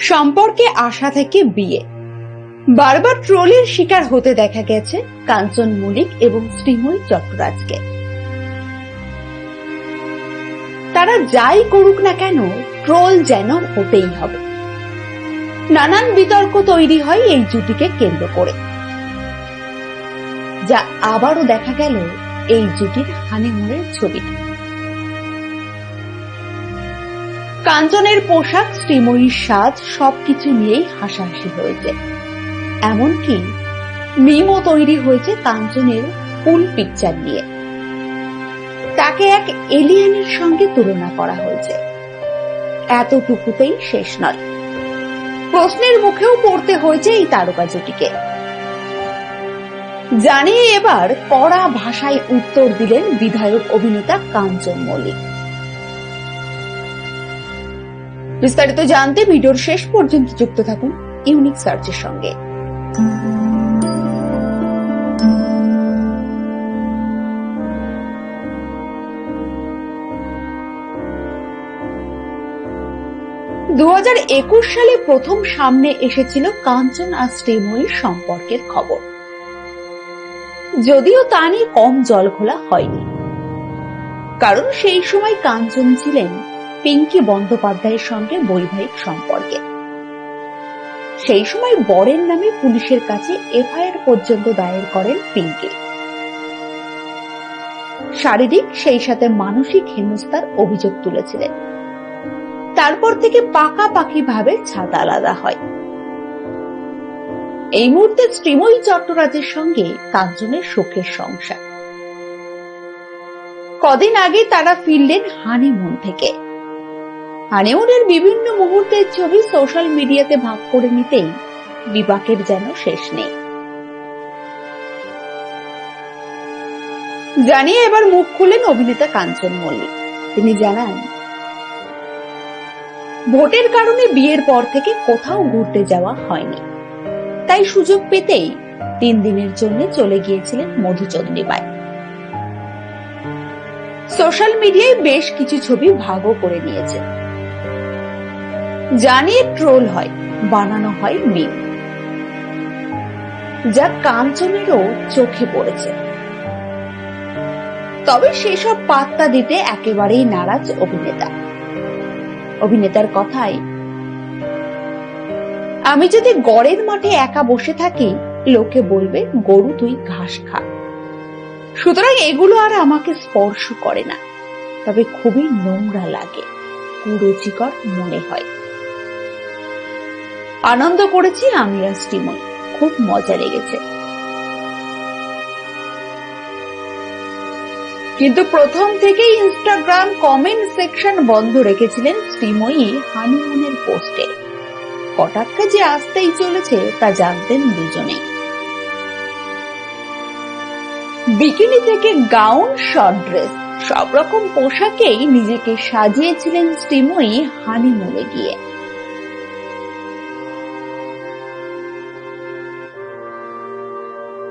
সম্পর্কে আশা থেকে বিয়ে। বারবার ট্রোলের শিকার হতে দেখা গেছে কাঞ্চন মল্লিক এবং শ্রীময়ী চট্টরাজকে। তারা যাই করুক না কেন, ট্রোল যেন হতেই হবে। নানান বিতর্ক তৈরি হয় এই জুটিকে কেন্দ্র করে। যা আবারও দেখা গেল এই জুটির হানিমুনের ছবিতে। কাঞ্চনের পোশাক, শ্রীময়ীর সাজ, সবকিছু নিয়েই হাসাহাসি হয়েছে। এমনকি মিমও তৈরি হয়েছে কাঞ্চনের ফুল পিকচার নিয়ে। তাকে এক এলিয়েনের সঙ্গে তুলনা করা হয়েছে। এতটুকুতেই শেষ নয়। প্রশ্নের মুখেও পড়তে হয়েছে এই তারকা জুটিকে জানিয়ে এবার কড়া ভাষায় উত্তর দিলেন বিধায়ক অভিনেতা কাঞ্চন মল্লিক। বিস্তারিত জানতে ভিডিওর শেষ পর্যন্ত যুক্ত থাকুন ইউনিক সার্চের সঙ্গে। দু সালে প্রথম সামনে এসেছিল কাঞ্চন আর শ্রীময়ীর সম্পর্কের খবর। যদিও তা নিয়ে কম জল খোলা হয়নি। কারণ সেই সময় কাঞ্চন ছিলেন পিঙ্কি বন্দ্যোপাধ্যায়ের সঙ্গে বৈবাহিক সম্পর্কে। সেই সময় বরের নামে পুলিশের কাছে এফআইআর পর্যন্ত দায়ের করেন পিঙ্কি। শারীরিক সেই সাথে মানসিক হেনস্থার অভিযোগ তুলেছিলেন। তারপর থেকে পাকাপাকি ভাবে ছাদ আলাদা হয়। এই মুহূর্তে শ্রীময়ী চট্টরাজের সঙ্গে কাঞ্চনের সুখের সংসার। কদিন আগে তারা ফিরলেন হানিমুন থেকে। হানিমুনের বিভিন্ন মুহূর্তের ছবি সোশ্যাল মিডিয়াতে ভাগ করে নিতেই বিপাকের যেন শেষ নেই। জানিয়ে এবার মুখ খুললেন অভিনেতা কাঞ্চন মল্লিক। তিনি জানান, ভোটের কারণে বিয়ের পর থেকে কোথাও ঘুরতে যাওয়া হয়নি। তাই সুযোগ পেতেই তিন দিনের জন্য চলে গিয়েছিলেন মধুচন্দ্রিমায় সোশ্যাল মিডিয়ায় বেশ কিছু ছবি ভাগও করে নিয়েছে জানিয়ে ট্রোল হয়, বানানো হয় মিম যা কাঞ্চনেরও চোখে পড়েছে। তবে সেসব পাত্তা দিতে একেবারেই নারাজ অভিনেতা। অভিনেতার কথায়, আমি যদি গড়ের মাঠে একা বসে থাকি, লোকে বলবে, গরু তুই ঘাস খা। সুতরাং এগুলো আর আমাকে স্পর্শ করে না। তবে খুবই নোংরা লাগে, কুরুচিকর মনে হয়। আনন্দ করেছি আমি আর শ্রীময়। খুব মজা লেগেছে। কিন্তু প্রথম থেকেই ইনস্টাগ্রাম কমেন্ট সেকশন বন্ধ রেখেছিলেন শ্রীময়ী হানিমুনের পোস্টে কটাক্কা যে আসতেই চলেছে, তা জানতেন দুজনেই। বিকিনি থেকে গাউন শর্ট ড্রেস সব রকম পোশাকেই নিজেকে সাজিয়েছিলেন শ্রীময়ী হানিমুনে গিয়ে।